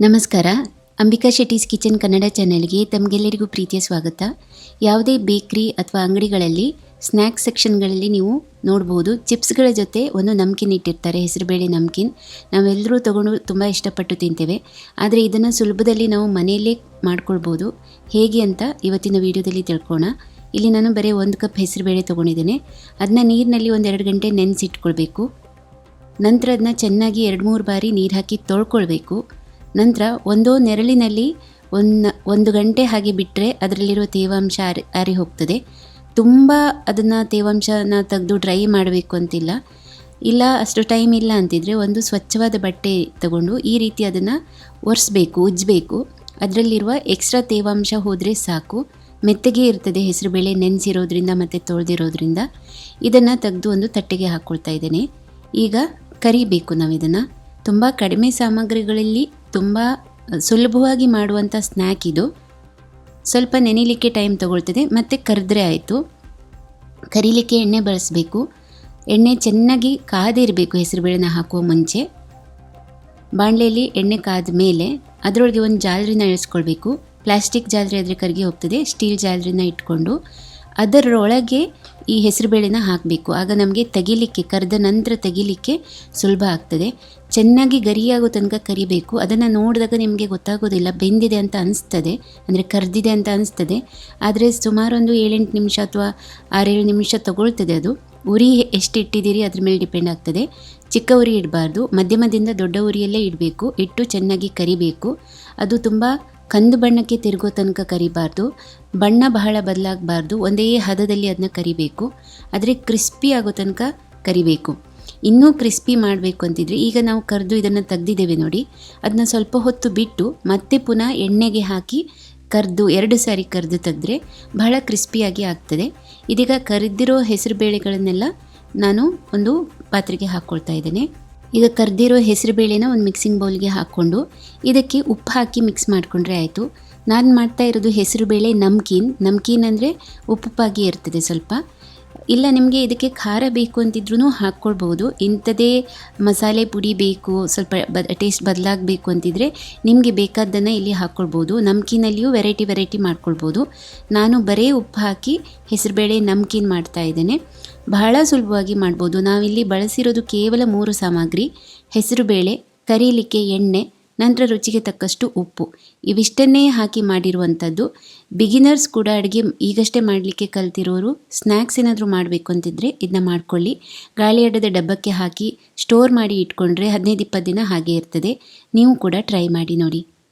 ನಮಸ್ಕಾರ. ಅಂಬಿಕಾ ಶೆಟ್ಟೀಸ್ ಕಿಚನ್ ಕನ್ನಡ ಚಾನೆಲ್ಗೆ ತಮಗೆಲ್ಲರಿಗೂ ಪ್ರೀತಿಯ ಸ್ವಾಗತ. ಯಾವುದೇ ಬೇಕ್ರಿ ಅಥವಾ ಅಂಗಡಿಗಳಲ್ಲಿ ಸ್ನ್ಯಾಕ್ಸ್ ಸೆಕ್ಷನ್ಗಳಲ್ಲಿ ನೀವು ನೋಡ್ಬೋದು. ಚಿಪ್ಸ್ಗಳ ಜೊತೆ ಒಂದು ನಮ್ಕಿನ್ ಇಟ್ಟಿರ್ತಾರೆ, ಹೆಸರುಬೇಳೆ ನಮ್ಕಿನ್. ನಾವೆಲ್ಲರೂ ತಗೊಂಡು ತುಂಬ ಇಷ್ಟಪಟ್ಟು ತಿಂತೇವೆ. ಆದರೆ ಇದನ್ನು ಸುಲಭದಲ್ಲಿ ನಾವು ಮನೆಯಲ್ಲೇ ಮಾಡ್ಕೊಳ್ಬೋದು. ಹೇಗೆ ಅಂತ ಇವತ್ತಿನ ವಿಡಿಯೋದಲ್ಲಿ ತಿಳ್ಕೋಣ. ಇಲ್ಲಿ ನಾನು ಬರೀ ಒಂದು ಕಪ್ ಹೆಸರುಬೇಳೆ ತೊಗೊಂಡಿದ್ದೇನೆ. ಅದನ್ನ ನೀರಿನಲ್ಲಿ ಒಂದೆರಡು ಗಂಟೆ ನೆನೆಸಿಟ್ಕೊಳ್ಬೇಕು. ನಂತರ ಅದನ್ನ ಚೆನ್ನಾಗಿ ಎರಡು ಮೂರು ಬಾರಿ ನೀರು ಹಾಕಿ ತೊಳ್ಕೊಳ್ಬೇಕು. ನಂತರ ಒಂದೋ ನೆರಳಿನಲ್ಲಿ ಒಂದು ಒಂದು ಗಂಟೆ ಹಾಗೆ ಬಿಟ್ಟರೆ ಅದರಲ್ಲಿರುವ ತೇವಾಂಶ ಆರಿ ಆರಿ ಹೋಗ್ತದೆ. ತುಂಬ ಅದನ್ನು ತೇವಾಂಶನ ತೆಗೆದು ಡ್ರೈ ಮಾಡಬೇಕು ಅಂತಿಲ್ಲ. ಇಲ್ಲ, ಅಷ್ಟು ಟೈಮ್ ಇಲ್ಲ ಅಂತಿದ್ರೆ ಒಂದು ಸ್ವಚ್ಛವಾದ ಬಟ್ಟೆ ತಗೊಂಡು ಈ ರೀತಿ ಅದನ್ನು ಒರೆಸ್ಬೇಕು, ಉಜ್ಜಬೇಕು. ಅದರಲ್ಲಿರುವ ಎಕ್ಸ್ಟ್ರಾ ತೇವಾಂಶ ಹೋದರೆ ಸಾಕು. ಮೆತ್ತಗೆ ಇರ್ತದೆ ಹೆಸರು ಬೇಳೆ, ನೆನೆಸಿರೋದ್ರಿಂದ ಮತ್ತು ತೊಳೆದಿರೋದ್ರಿಂದ. ಇದನ್ನು ತೆಗೆದು ಒಂದು ತಟ್ಟೆಗೆ ಹಾಕ್ಕೊಳ್ತಾ ಇದ್ದೇನೆ. ಈಗ ಕರಿಬೇಕು ನಾವು ಇದನ್ನು ತುಂಬ ಕಡಿಮೆ ಸಾಮಗ್ರಿಗಳಲ್ಲಿ ತುಂಬ ಸುಲಭವಾಗಿ ಮಾಡುವಂಥ ಸ್ನ್ಯಾಕ್ ಇದು. ಸ್ವಲ್ಪ ನೆನೆಯಲಿಕ್ಕೆ ಟೈಮ್ ತಗೊಳ್ತದೆ, ಮತ್ತು ಕರೆದ್ರೆ ಆಯಿತು. ಕರೀಲಿಕ್ಕೆ ಎಣ್ಣೆ ಬಳಸಬೇಕು. ಎಣ್ಣೆ ಚೆನ್ನಾಗಿ ಕಾದಿರಬೇಕು, ಹೆಸರುಬೇಳೆನ ಹಾಕುವ ಮುಂಚೆ. ಬಾಣಲೆಯಲ್ಲಿ ಎಣ್ಣೆ ಕಾದ ಮೇಲೆ ಅದರೊಳಗೆ ಒಂದು ಜಾಲರಿನ ಇಳಿಸ್ಕೊಳ್ಬೇಕು ಪ್ಲಾಸ್ಟಿಕ್ ಜಾಲರಿ ಆದರೆ ಕರಿಗೆ ಹೋಗ್ತದೆ, ಸ್ಟೀಲ್ ಜಾಲರಿನ ಇಟ್ಕೊಂಡು ಅದರೊಳಗೆ ಈ ಹೆಸರುಬೇಳೆನ ಹಾಕಬೇಕು. ಆಗ ನಮಗೆ ತೆಗಿಲಿಕ್ಕೆ, ಕರೆದ ನಂತರ ತೆಗಿಲಿಕ್ಕೆ ಸುಲಭ ಆಗ್ತದೆ. ಚೆನ್ನಾಗಿ ಗರಿಯಾಗೋ ತನಕ ಕರಿಬೇಕು. ಅದನ್ನು ನೋಡಿದಾಗ ನಿಮಗೆ ಗೊತ್ತಾಗೋದಿಲ್ಲ. ಬೆಂದಿದೆ ಅಂತ ಅನಿಸ್ತದೆ. ಅಂದರೆ ಕರೆದಿದೆ ಅಂತ ಅನಿಸ್ತದೆ. ಆದರೆ ಸುಮಾರೊಂದು ಏಳೆಂಟು ನಿಮಿಷ ಅಥವಾ ಆರೇಳು ನಿಮಿಷ ತಗೊಳ್ತದೆ ಅದು. ಉರಿ ಎಷ್ಟು ಇಟ್ಟಿದ್ದೀರಿ ಅದ್ರ ಮೇಲೆ ಡಿಪೆಂಡ್ ಆಗ್ತದೆ. ಚಿಕ್ಕ ಉರಿ ಇಡಬಾರ್ದು. ಮಧ್ಯಮದಿಂದ ದೊಡ್ಡ ಉರಿಯಲ್ಲೇ ಇಡಬೇಕು. ಇಟ್ಟು ಚೆನ್ನಾಗಿ ಕರಿಬೇಕು. ಅದು ತುಂಬ ಕಂದು ಬಣ್ಣಕ್ಕೆ ತಿರುಗೋ ತನಕ ಕರಿಬಾರ್ದು. ಬಣ್ಣ ಬಹಳ ಬದಲಾಗಬಾರ್ದು. ಒಂದೇ ಹದದಲ್ಲಿ ಅದನ್ನ ಕರಿಬೇಕು. ಆದರೆ ಕ್ರಿಸ್ಪಿ ಆಗೋ ತನಕ ಕರಿಬೇಕು. ಇನ್ನೂ ಕ್ರಿಸ್ಪಿ ಮಾಡಬೇಕು ಅಂತಿದ್ರೆ ಈಗ ನಾವು ಕರೆದು ಇದನ್ನು ತೆಗ್ದಿದ್ದೇವೆ ನೋಡಿ. ಅದನ್ನ ಸ್ವಲ್ಪ ಹೊತ್ತು ಬಿಟ್ಟು ಮತ್ತೆ ಪುನಃ ಎಣ್ಣೆಗೆ ಹಾಕಿ ಕರೆದು ಎರಡು ಸಾರಿ ಕರೆದು ತೆಗೆದ್ರೆ ಬಹಳ ಕ್ರಿಸ್ಪಿಯಾಗಿ ಆಗ್ತದೆ. ಇದೀಗ ಕರಿದಿರೋ ಹೆಸರು ಬೇಳೆಗಳನ್ನೆಲ್ಲ ನಾನು ಒಂದು ಪಾತ್ರೆಗೆ ಹಾಕ್ಕೊಳ್ತಾ ಇದ್ದೇನೆ. ಈಗ ಕರೆದಿರೋ ಹೆಸರುಬೇಳೆನ ಒಂದು ಮಿಕ್ಸಿಂಗ್ ಬೌಲ್ಗೆ ಹಾಕ್ಕೊಂಡು ಇದಕ್ಕೆ ಉಪ್ಪು ಹಾಕಿ ಮಿಕ್ಸ್ ಮಾಡಿಕೊಂಡ್ರೆ ಆಯಿತು. ನಾನು ಮಾಡ್ತಾ ಇರೋದು ಹೆಸರು ಬೇಳೆ ನಮ್ಕೀನ್. ನಮ್ಕೀನ್ ಅಂದರೆ ಉಪ್ಪುಪ್ಪಾಗಿ ಇರ್ತದೆ ಸ್ವಲ್ಪ. ಇಲ್ಲ, ನಿಮಗೆ ಇದಕ್ಕೆ ಖಾರ ಬೇಕು ಅಂತಿದ್ರೂ ಹಾಕ್ಕೊಳ್ಬೋದು ಇಂಥದೇ ಮಸಾಲೆ ಪುಡಿ ಬೇಕು, ಸ್ವಲ್ಪ ಬ, ಟೇಸ್ಟ್ ಬದಲಾಗಬೇಕು ಅಂತಿದ್ರೆ ನಿಮಗೆ ಬೇಕಾದ್ದನ್ನು ಇಲ್ಲಿ ಹಾಕ್ಕೊಳ್ಬೋದು ನಮ್ಕಿನಲ್ಲಿಯೂ ವೆರೈಟಿ ವೆರೈಟಿ ಮಾಡ್ಕೊಳ್ಬೋದು ನಾನು ಬರೀ ಉಪ್ಪು ಹಾಕಿ ಹೆಸರುಬೇಳೆ ನಮ್ಕಿನ್ ಮಾಡ್ತಾ ಇದ್ದೇನೆ. ಬಹಳ ಸುಲಭವಾಗಿ ಮಾಡ್ಬೋದು. ನಾವಿಲ್ಲಿ ಬಳಸಿರೋದು ಕೇವಲ ಮೂರು ಸಾಮಗ್ರಿ. ಹೆಸರುಬೇಳೆ, ಕರೀಲಿಕ್ಕೆ ಎಣ್ಣೆ ನಂತರ ರುಚಿಗೆ ತಕ್ಕಷ್ಟು ಉಪ್ಪು. ಇವಿಷ್ಟನ್ನೇ ಹಾಕಿ ಮಾಡಿರುವಂಥದ್ದು. ಬಿಗಿನರ್ಸ್ ಕೂಡ ಅಡುಗೆ ಈಗಷ್ಟೇ ಮಾಡಲಿಕ್ಕೆ ಕಲ್ತಿರೋರು ಸ್ನ್ಯಾಕ್ಸ್ ಏನಾದರೂ ಮಾಡಬೇಕು ಅಂತಿದ್ರೆ ಇದನ್ನ ಮಾಡ್ಕೊಳ್ಳಿ. ಗಾಳಿ ಅಡ್ಡದ ಡಬ್ಬಕ್ಕೆ ಹಾಕಿ ಸ್ಟೋರ್ ಮಾಡಿ ಇಟ್ಕೊಂಡ್ರೆ ಹದಿನೈದು ಇಪ್ಪತ್ತು ದಿನ ಹಾಗೆ ಇರ್ತದೆ. ನೀವು ಕೂಡ ಟ್ರೈ ಮಾಡಿ ನೋಡಿ.